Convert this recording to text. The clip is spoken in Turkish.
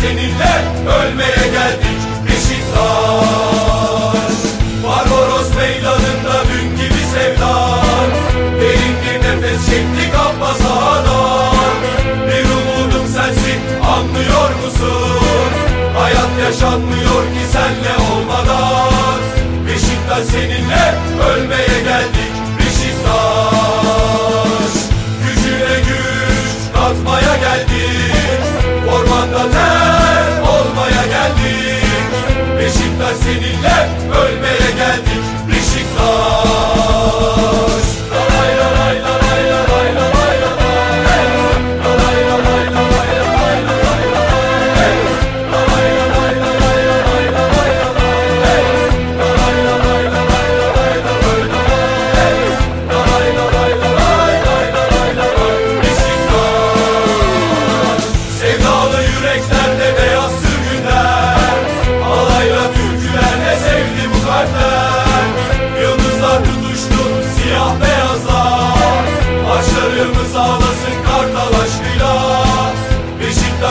seninle ölmeye geldik. Beşiktaş Barbaros meydanında dün gibi sevdan Derin bir nefes çektik abba sahadan Bir umudum sensin anlıyor musun? Hayat yaşanmıyor ki senle olmadan. Beşiktaş seninle ölmeye